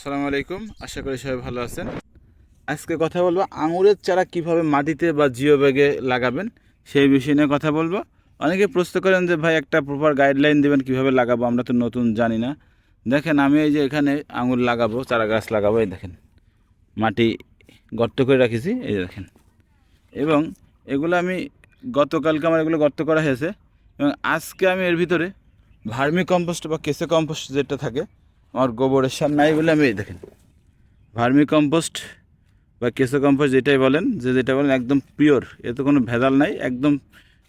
আসসালামু আলাইকুম। আশা করি সবাই ভালো আছেন। আজকে কথা বলব আঙুরের চারা কীভাবে মাটিতে বা জিও ব্যাগে লাগাবেন, সেই বিষয় নিয়ে কথা বলব। অনেকে প্রশ্ন করেন যে, ভাই, একটা প্রপার গাইডলাইন দেবেন কীভাবে লাগাবো? আমরা তো নতুন জানি না। দেখেন, আমি এই যে এখানে আঙুর লাগাবো, চারা গাছ লাগাবো, এই দেখেন। মাটি গর্ত করে রাখিছি, এই দেখেন। এবং এগুলো আমি গতকালকে আমার এগুলো গর্ত করা হয়েছে। এবং আজকে আমি এর ভিতরে ভার্মি কম্পোস্ট বা কেসে কম্পোস্ট যেটা থাকে আমার গোবরের সার নাই বলে আমি এই দেখেন, ভার্মি কম্পোস্ট বা কেঁচো কম্পোস্ট যেটাই বলেন, যে যেটা বলেন একদম পিওর এতে কোনো ভেজাল নাই, একদম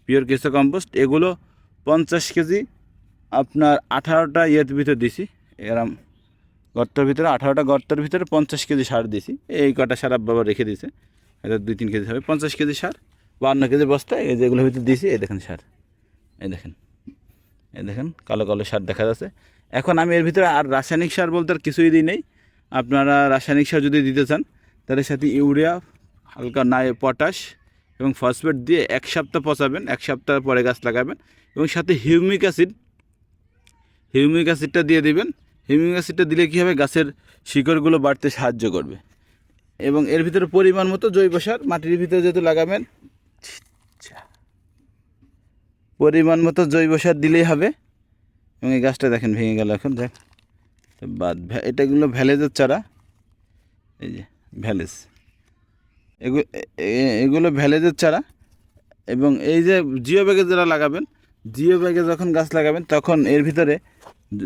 পিওর কেঁচো কম্পোস্ট। এগুলো পঞ্চাশ কেজি আপনার আঠারোটা ইয়ের ভিতরে দিছি, এরম গর্তের ভিতরে, আঠারোটা গর্তের ভিতরে পঞ্চাশ কেজি সার দিছি, এই কটা সার বাবা রেখে দিছে এটা দুই তিন কেজি হবে, পঞ্চাশ কেজি সার, বান্ন কেজি বস্তা, এই যেগুলোর ভিতরে দিছি, এই দেখেন সার, এই দেখেন এই দেখেন, কালো কালো সার দেখা যাচ্ছে। এখন আমি এর ভিতরে আর রাসায়নিক সার বলতে আর কিছুই দিই নেই। আপনারা রাসায়নিক সার যদি দিতে চান, তাহলে সাথে ইউরিয়া, হালকা নাই, পটাশ এবং ফসফেট দিয়ে এক সপ্তাহ পচাবেন, এক সপ্তাহ পরে গাছ লাগাবেন এবং সাথে হিউমিক অ্যাসিড। হিউমিক অ্যাসিডটা দিয়ে দিবেন। হিউমিক অ্যাসিডটা দিলে কী হবে? গাছের শিকড়গুলো বাড়তে সাহায্য করবে। এবং এর ভিতরে পরিমাণ মতো জৈব সার মাটির ভিতরে যেহেতু লাগাবেন পরিমাণ মতো জৈব সার দিলেই হবে। এবং এই গাছটা দেখেন ভেঙে গেল এখন, দেখ। বাদ এটাগুলো ভ্যালেজের চারা। এই যে, ভ্যালেজ। এগুলো ভ্যালেজের চারা। এবং এই যে জিও ব্যাগে যারা লাগাবেন জিও ব্যাগে যখন গাছ লাগাবেন, তখন এর ভিতরে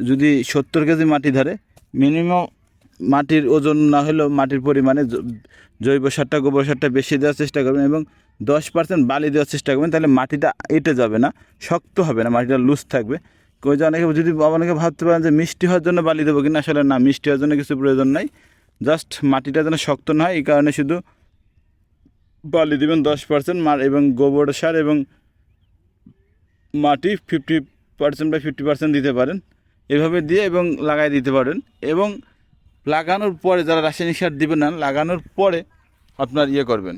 যদি সত্তর কেজি মাটি ধরে, মিনিমাম মাটির ওজন না হলেও মাটির পরিমাণে জৈব সারটা, গোবর সারটা বেশি দেওয়ার চেষ্টা করবেন এবং দশ পার্সেন্ট বালি দেওয়ার চেষ্টা করবেন, তাহলে মাটিটা এঁটে যাবে না, শক্ত হবে না, মাটিটা লুজ থাকবে। ওই যে অনেকে যদি অনেকে ভাবতে পারেন যে মিষ্টি হওয়ার জন্য বালি দেবো কিনা, আসলে না, মিষ্টি হওয়ার জন্য কিছু প্রয়োজন নাই। জাস্ট মাটিটা যেন শক্ত না হয়, এই কারণে শুধু বালি দেবেন দশ পার্সেন্ট মার এবং গোবর সার এবং মাটি ফিফটি পার্সেন্ট বা ফিফটি পার্সেন্ট দিতে পারেন। এভাবে দিয়ে এবং লাগাই দিতে পারেন। এবং লাগানোর পরে যারা রাসায়নিক সার দিবেন না, লাগানোর পরে আপনার ইয়ে করবেন।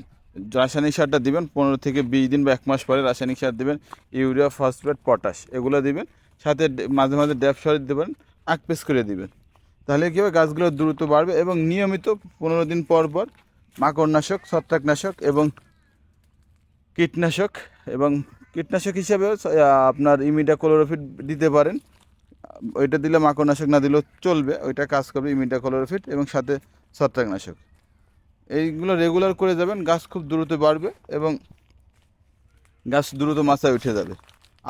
রাসায়নিক সারটা দিবেন পনেরো থেকে বিশ দিন বা এক মাস পরে রাসায়নিক সার দিবেন। ইউরিয়া, ফসফেট, পটাশ, এগুলো দিবেন। সাথে মাঝে মাঝে ড্যাপ সার দেবেন আকপেস করে দিবেন। তাহলে কী হবে? গাছগুলো দ্রুত বাড়বে এবং নিয়মিত পনেরো দিন পর পর মাকড়নাশক, ছত্রাকনাশক এবং কীটনাশক এবং কীটনাশক হিসাবেও আপনার ইমিডা ক্লোরোফিট দিতে পারেন। ওইটা দিলে মাকড়নাশক না দিলেও চলবে। ওইটা কাজ করবে ইমিডা ক্লোরোফিট এবং সাথে ছত্রাকনাশক। এইগুলো রেগুলার করে যাবেন, গাছ খুব দ্রুত বাড়বে এবং গাছ দ্রুত মাথায় উঠে যাবে।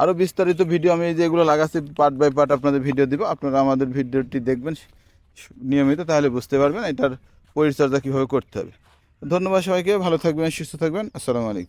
আরও বিস্তারিত ভিডিও আমি যেগুলো লাগাচ্ছি পার্ট বাই পার্ট আপনাদের ভিডিও দিব। আপনারা আমাদের ভিডিওটি দেখবেন, নিয়মিত, তাহলে বুঝতে পারবেন এটার পরিচর্যা কীভাবে করতে হবে। ধন্যবাদ সবাইকে, ভালো থাকবেন, সুস্থ থাকবেন, আসসালামু আলাইকুম।